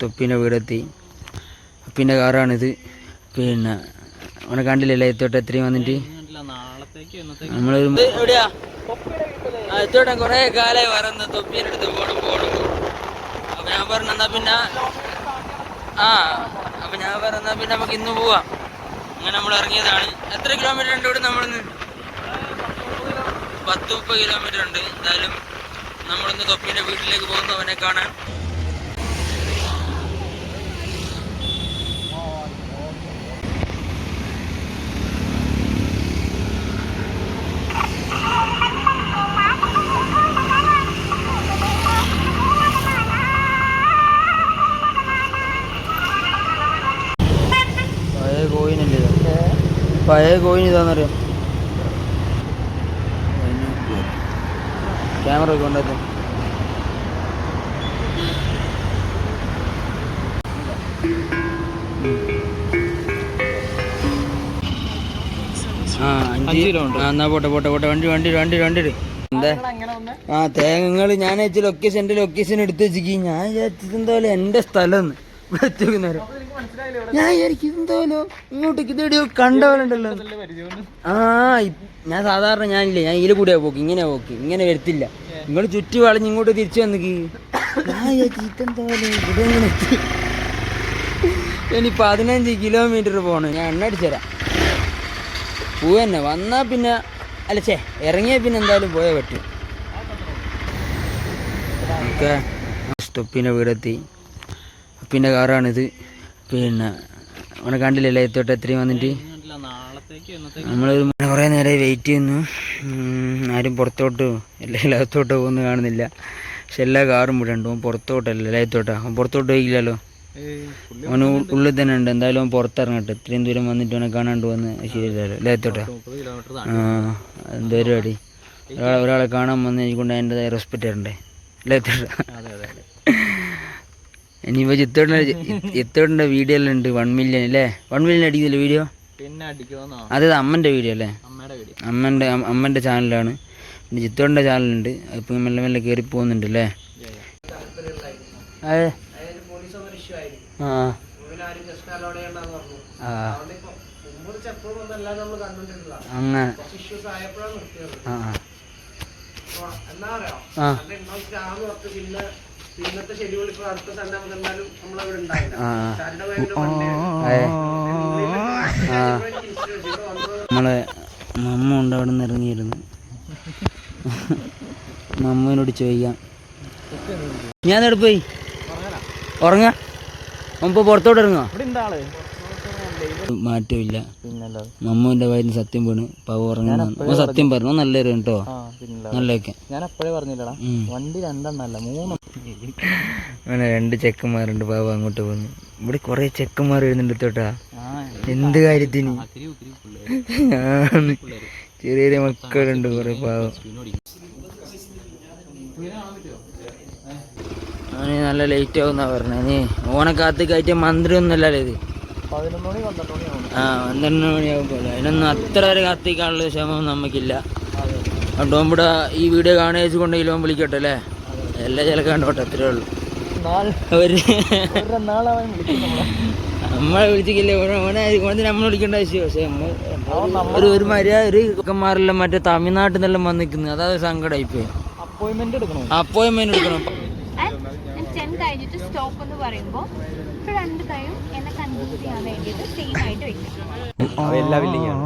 തൊപ്പിന്റെ വീടെത്തി. തൊപ്പിന്റെ കാറാണിത്. പിന്നെ അവനെ കണ്ടില്ലല്ലേ എത്തോട്ട് എത്രയും വന്നിട്ട്? നമ്മളൊരു എത്തോട്ടെ കാലമായി പറയുന്ന തൊപ്പീന്റെ അടുത്ത് പോകണം പോകണം അപ്പൊ ഞാൻ പറഞ്ഞു എന്നാ പിന്നെ ആ അപ്പൊ ഞാൻ പറഞ്ഞു എന്നാ പിന്നെ നമുക്ക് ഇന്ന് പോവാം. അങ്ങനെ നമ്മൾ ഇറങ്ങിയതാണ്. എത്ര കിലോമീറ്റർ ഉണ്ട് ഇവിടെ നമ്മളിന്ന്? പത്ത് മുപ്പത് കിലോമീറ്റർ ഉണ്ട്. എന്തായാലും നമ്മളിന്ന് തൊപ്പീന്റെ വീട്ടിലേക്ക് പോകുന്നു അവനെ കാണാൻ പഴയ കോയിനല്ലേ പഴയ കോയിൻ ഇതാന്നറിയാം? ക്യാമറ ഒക്കെ ആ അഞ്ച്. എന്നാ പോട്ടെ പോട്ടെ പോട്ടെ. വണ്ടി വണ്ടി വണ്ടി വണ്ടി. എന്താ? ആ തേങ്ങകൾ ഞാൻ വെച്ച ലൊക്കേഷൻ എന്റെ ലൊക്കേഷൻ എടുത്ത് വെച്ചിരിക്കും ഞാൻ വിചാരിച്ചത് എന്തായാലും എന്റെ സ്ഥലം നേരം ഞാൻ എനിക്ക് എന്തോലോ ഇങ്ങോട്ടേക്ക് ഇതെടിയോ കണ്ടവനുണ്ടല്ലോ ആ ഞാൻ സാധാരണ ഞാനില്ലേ ഞാൻ ഇതിൽ കൂടെയാ പോക്ക് ഇങ്ങനെ പോക്ക് ഇങ്ങനെ വരത്തില്ല. നിങ്ങൾ ചുറ്റി വളഞ്ഞ് ഇങ്ങോട്ട് തിരിച്ചു വന്നിക്ക് ഞാൻ വിചാരിച്ചു ഇതെന്തായാലും ഇവിടെ എങ്ങനെ എത്തി. ഇനി പതിനഞ്ച് കിലോമീറ്റർ പോകണം ഞാൻ എണ്ണ അടിച്ചുതരാം പോവന്നെ വന്നാ പിന്നെ അല്ല ചേ ഇറങ്ങിയ പിന്നെ എന്തായാലും പോയേ പറ്റും. ഓക്കെ. സ്റ്റൊപ്പിന്റെ വീടെത്തി. പിന്നെ കാറാണിത്. പിന്നെ അവനെ കണ്ടില്ലല്ലേ? എത്തോട്ട് എത്രയും വന്നിട്ട്. നമ്മളൊരു കുറേ നേരം വെയിറ്റ് ചെയ്യുന്നു. ആരും പുറത്തോട്ട് അല്ലെങ്കിൽ അകത്തോട്ടോ ഒന്നും കാണുന്നില്ല. പക്ഷെ എല്ലാ കാറും ഇവിടെ ഉണ്ട്. അവൻ പുറത്തോട്ടല്ല ലയത്തോട്ടാ അവൻ പുറത്തോട്ട് പോയില്ലല്ലോ അവന് ഉള്ളിൽ തന്നെ ഉണ്ട്. എന്തായാലും അവൻ പുറത്തിറങ്ങട്ടെ. ഇത്രയും ദൂരം വന്നിട്ട് അവനെ കാണാണ്ട് വന്ന് ശരിയല്ലല്ലോ. ലയത്തോട്ടാ ആ എന്ത് പരിപാടി? ഒരാളെ ഒരാളെ കാണാൻ വന്ന് എനിക്കൊണ്ട് അതിന്റെതായ റെസ്പെക്റ്റ് തരണ്ടേ? ലയത്തോട്ടാ ഇനിയിപ്പോൾ ചിത്തോടിന്റെ ചിത്തോടിന്റെ വീഡിയോ എല്ലാം ഉണ്ട്. വൺ മില്യൺ അല്ലേ? വൺ മില്യൺ അടിക്കുന്നില്ല വീഡിയോ പിന്നെ അടിക്കുമെന്നോ? അത് അമ്മന്റെ വീഡിയോ അല്ലേ? അമ്മന്റെ അമ്മന്റെ അമ്മന്റെ അമ്മന്റെ ചാനലാണ് പിന്നെ ചിത്തോടിന്റെ ചാനലുണ്ട് അതിപ്പോൾ മെല്ലെ മെല്ലെ കയറി പോകുന്നുണ്ട് അല്ലേ? അതെ ആ. ആ. അതെ ആ. നമ്മളെ മമ്മ ഉണ്ട് അവിടെ നിന്ന് ഇറങ്ങിയിരുന്നു. മമ്മൂനോട് ചോദിക്കാം ഞാൻ എവിടെ പോയി? ഉറങ്ങ? മുമ്പ് പുറത്തോട്ട് ഇറങ്ങാ മാറ്റമില്ല. മമ്മൂന്റെ വയറിന് സത്യം വീണ്. പവ ഉറങ്ങുന്ന. സത്യം പറഞ്ഞു. നല്ല കേട്ടോ നല്ലൊക്കെ ഞാൻ അപ്പോഴേ പറഞ്ഞില്ലടാ. വണ്ടി രണ്ടെണ്ണല്ല മൂന്ന് അങ്ങനെ രണ്ട് ചെക്കന്മാരുണ്ട്. പാവ അങ്ങോട്ട് പോകുന്നു ഇവിടെ കുറെ ചെക്കന്മാർ വരുന്നുണ്ട് തോട്ടാ എന്ത് കാര്യത്തിന്. ചെറിയ ചെറിയ മക്കളുണ്ട് കുറെ പാവം. അവന് നല്ല ലേറ്റ് ആവുന്ന പറഞ്ഞേ. ഓണക്കാത്ത് ഓനെ കാത്ത് കയറ്റിയ മന്ത്രി ഒന്നല്ലല്ലോ ഇത്. പതിനൊന്ന് മണി പന്ത്രണ്ട് മണി ആവുന്നു ആ പന്ത്രണ്ട് മണിയാവും പോലെ അതിനൊന്നും അത്ര വരെ കത്തിക്കാനുള്ള ക്ഷമം നമുക്കില്ല. അതുകൊണ്ട് ഇവിടെ ഈ വീഡിയോ കാണുക കൊണ്ടെങ്കിലും അവൻ വിളിക്കട്ടെ അല്ലേ? എല്ലാ ചില കണ്ടോട്ടെ അത്രേ ഉള്ളൂ. നമ്മളെ. വിളിച്ചില്ല വിളിച്ചിട്ടില്ലേ. ഓനെ ഓനെ നമ്മൾ വിളിക്കേണ്ട ആവശ്യം പക്ഷെ നമ്മൾ ഒരു ഒരു മര്യാദ ഒരു കുക്കന്മാരെല്ലാം മറ്റേ തമിഴ്നാട്ടിൽ നിന്നെല്ലാം വന്ന് നിൽക്കുന്നത് അതായത് സങ്കടമായിപ്പോയി അപ്പോയിന്റ്മെന്റ് എടുക്കണോ? അപ്പോയിൻമെന്റ് എടുക്കണം. കഴിഞ്ഞിട്ട് സ്റ്റോപ്പ് എന്ന് പറയുമ്പോൾ ഇപ്പോൾ രണ്ട് കൈയും എന്നെ കൺഫ്യൂസ് ചെയ്യാൻ വേണ്ടിയിട്ട് സെയിം ആയിട്ട് വെക്കും. എല്ലാ വില്ലിങ്ങാണ്